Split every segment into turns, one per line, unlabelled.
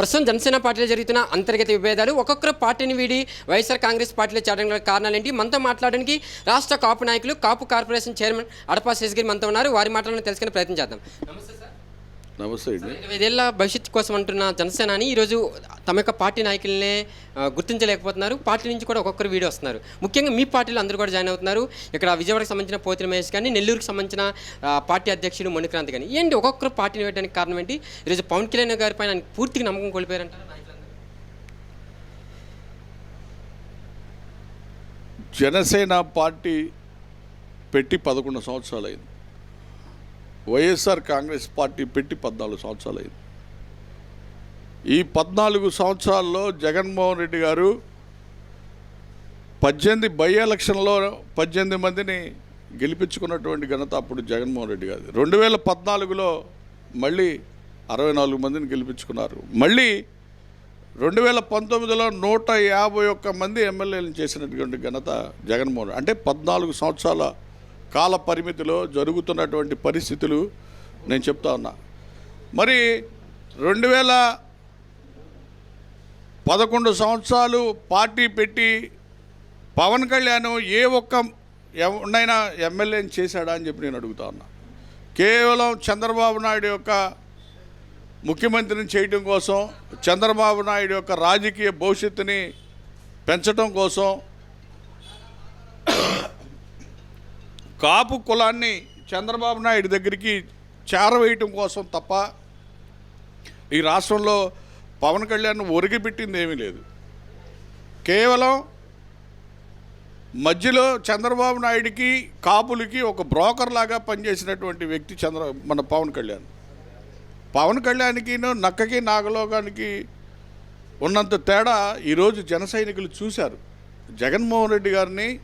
ప్రస్తుతం జనసేన పార్టీలో జరుగుతున్న అంతర్గత విభేదాలు ఒక్కొక్కరు పార్టీని వీడి వైఎస్ఆర్ కాంగ్రెస్ పార్టీలో చేరడానికి గల కారణాలేంటి? మనతో మాట్లాడడానికి రాష్ట్ర కాపు నాయకులు కాపు కార్పొరేషన్ చైర్మన్ అడపా శేషగిరి మనతో ఉన్నారు. వారి మాటలను తెలుసుకునే ప్రయత్నం చేద్దాం. నమస్తే సార్.
నమస్తే అండి.
ఇరవై ఐదేళ్ళ భవిష్యత్తు కోసం అంటున్న జనసేనాని ఈరోజు తమ యొక్క పార్టీ నాయకులనే గుర్తించలేకపోతున్నారు. పార్టీ నుంచి కూడా ఒక్కొక్కరు వీడియో వస్తున్నారు. ముఖ్యంగా మీ పార్టీలో అందరూ కూడా జాయిన్ అవుతున్నారు. ఇక్కడ విజయవాడకు సంబంధించిన పోతిన మహేష్ కానీ నెల్లూరుకి సంబంధించిన పార్టీ అధ్యక్షుడు మణిక్రాంత్ కానీ ఏంటి ఒక్కొక్కరు పార్టీని వేయడానికి కారణం ఏంటి? ఈరోజు పవన్ కళ్యాణ్ గారి పైన పూర్తిగా నమ్మకం కోల్పోయారంట
జనసేన పార్టీ పెట్టి పదకొండు సంవత్సరాలు అయింది వైఎస్ఆర్ కాంగ్రెస్ పార్టీ పెట్టి పద్నాలుగు సంవత్సరాలు అయింది ఈ పద్నాలుగు సంవత్సరాల్లో జగన్మోహన్ రెడ్డి గారు పద్దెనిమిది బై ఎలక్షన్లో పద్దెనిమిది మందిని గెలిపించుకున్నటువంటి ఘనత అప్పుడు జగన్మోహన్ రెడ్డి గారు రెండు వేల పద్నాలుగులో మళ్ళీ అరవై నాలుగు మందిని గెలిపించుకున్నారు. మళ్ళీ రెండు వేల పంతొమ్మిదిలో నూట యాభై ఒక్క మంది ఎమ్మెల్యేలను చేసినటువంటి ఘనత జగన్మోహన్ అంటే పద్నాలుగు సంవత్సరాల కాల పరిమితిలో జరుగుతున్నటువంటి పరిస్థితులు నేను చెప్తా ఉన్నా. మరి రెండు వేల పదకొండు సంవత్సరాలు పార్టీ పెట్టి పవన్ కళ్యాణ్ ఏ ఒక్క ఎవరినైనా ఎమ్మెల్యేని చేశాడా అని చెప్పి నేను అడుగుతా ఉన్నా. కేవలం చంద్రబాబు నాయుడు యొక్క ముఖ్యమంత్రిని చేయడం కోసం చంద్రబాబు నాయుడు యొక్క రాజకీయ భవిష్యత్తుని పెంచడం కోసం కాపు కులాన్ని చంద్రబాబు నాయుడు దగ్గరికి చేరవేయటం కోసం తప్ప ఈ రాష్ట్రంలో పవన్ కళ్యాణ్ ఒరిగిపెట్టింది ఏమీ లేదు. కేవలం మధ్యలో చంద్రబాబు నాయుడికి కాపులకి ఒక బ్రోకర్ లాగా పనిచేసినటువంటి వ్యక్తి చంద్ర మన పవన్ కళ్యాణ్. పవన్ కళ్యాణ్కి నక్కకి నాగలోకానికి ఉన్నంత తేడా ఈరోజు జన సైనికులు చూశారు. జగన్మోహన్ రెడ్డి గారిని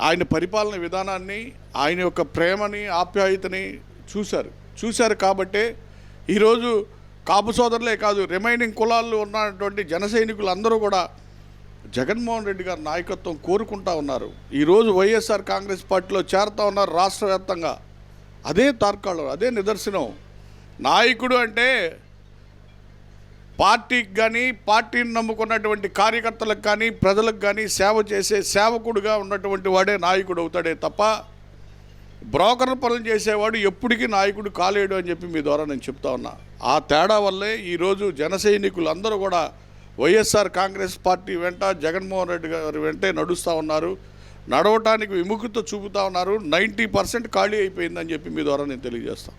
ఆయన పరిపాలన విధానాన్ని ఆయన యొక్క ప్రేమని ఆప్యాయతని చూశారు. చూశారు కాబట్టే ఈరోజు కాపు సోదరులే కాదు రిమైనింగ్ కులాల్లో ఉన్నటువంటి జన సైనికులు అందరూ కూడా జగన్మోహన్ రెడ్డి గారి నాయకత్వం కోరుకుంటా ఉన్నారు. ఈరోజు వైఎస్ఆర్ కాంగ్రెస్ పార్టీలో చేరుతా ఉన్నారు రాష్ట్ర వ్యాప్తంగా. అదే తార్కాళం అదే నిదర్శనం. నాయకుడు అంటే పార్టీకి కానీ పార్టీని నమ్ముకున్నటువంటి కార్యకర్తలకు కానీ ప్రజలకు కానీ సేవ చేసే సేవకుడుగా ఉన్నటువంటి వాడే నాయకుడు అవుతాడే తప్ప బ్రోకర్ పనులు చేసేవాడు ఎప్పటికీ నాయకుడు కాలేడు అని చెప్పి మీ ద్వారా నేను చెప్తా ఉన్నా. ఆ తేడా వల్లే ఈరోజు జన సైనికులు అందరూ కూడా వైఎస్ఆర్ కాంగ్రెస్ పార్టీ వెంట జగన్మోహన్ రెడ్డి గారి వెంటే నడుస్తూ ఉన్నారు. నడవటానికి విముఖత చూపుతా ఉన్నారు. నైంటీ పర్సెంట్ ఖాళీ అయిపోయిందని చెప్పి మీ ద్వారా నేను తెలియజేస్తాను